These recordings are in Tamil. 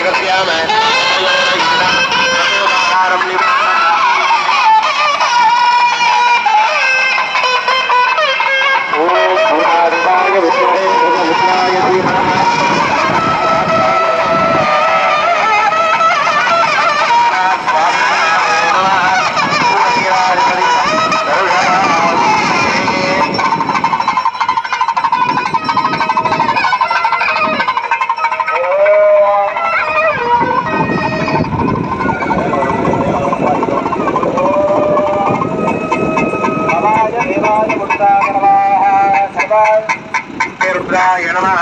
நிகழ்த்தியாம పుత్రాయ నమః.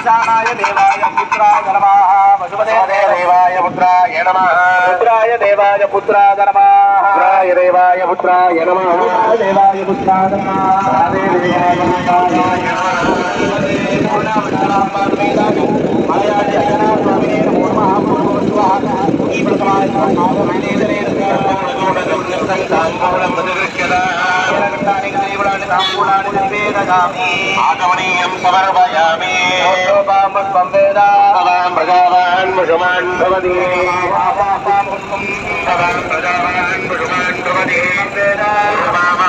శ్యామాయ దేవాయ పుత్రాయ నమః. వసువదే దేవాయ పుత్రాయ నమః. పుత్రాయ దేవాయ పుత్రాయ నమః. పుత్రాయ దేవాయ పుత్రాయ నమః. దేవాయ పుత్రాయ నమః. దేవాయ పుత్రాయ నమః సంతాంగములం మధుగృహ్యదా ஆகமனீயம் சமர்ப்பயாமி. பாமத்வம் வேதா பவான் பிரஜாவான் முஷமான் பவதி. பாபாம் புஷ்பம் பவான் பிரஜாவான் முஷமான் பவதி வேதா பாமா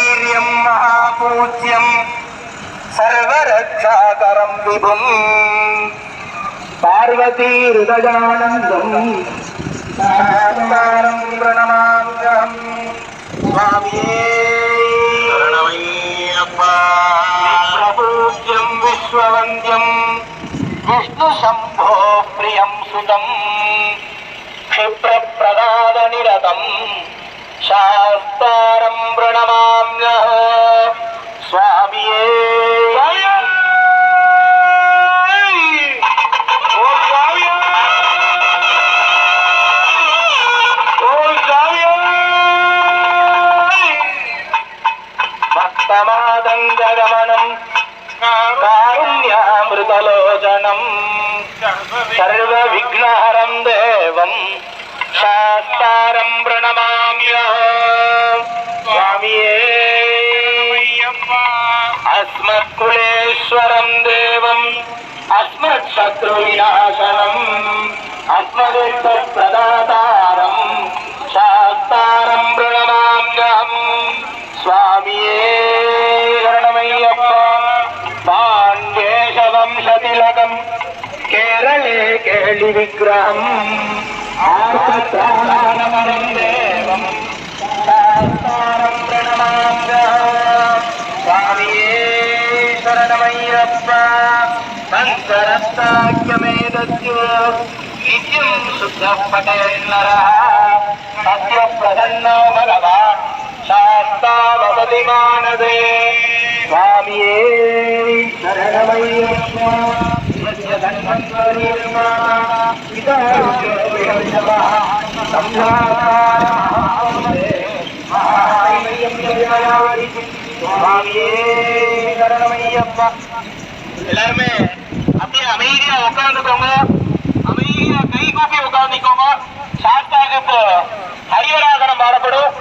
మహాపూజ్యం సర్వరక్షాకరం విభుం పార్వతీ హృదయానందం సాకారం ప్రణమామ్యం స్వామియే శరణమయ్యప్పా ప్రపూజ్యం విశ్వవంద్యం విష్ణు శంభో ప్రియం సుతం ആഗമനം കാരുണ്യാമൃതലോചനം സർവവിഘ്നഹരം ദേവം ശാസ്താരം പ്രണമാമ്യ സ്വാമിയേ അസ്മത്കുലേശ്വരം ദേവം അസ്മത് ശത്രുവിനാശനം അസ്മദേവ പ്രദാതാരം ശാസ്താരം പ്രണ பாதம் கேரளே கேளி விக்ரம் ஆரத்தாரணமரம் தேவம் சாஸ்தாரம் பிரணமாங்க சுவாமியே சரணமையப்பா சங்கரத்தாக்கியமேதத்து நித்யம் சுத்தப்படையன்னரா சத்ய எல்லாருமே அப்படியே அமைதியா உட்காந்துக்கோங்க அமைதியா கை கூப்பி உட்காந்துக்கோங்க சாஸ்தாக்கு இப்போ ஹரிவராகனம் பாடப்படும்.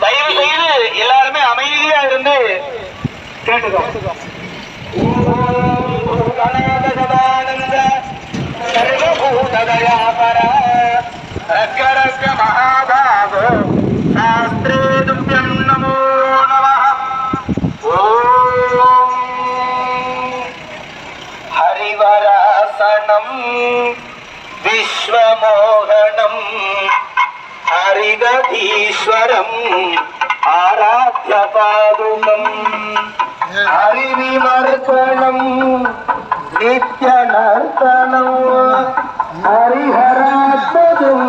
தயவு செய்து எல்லாருமே அமைதியா இருந்து கேட்டுக்கோங்க. മോഹനം ഹരിഗതീശ്വരം ആരാധ്യ പാദുകം ഹരിവിമർപ്പണം നിത്യനർത്തനം ഹരിഹരാത്മജം.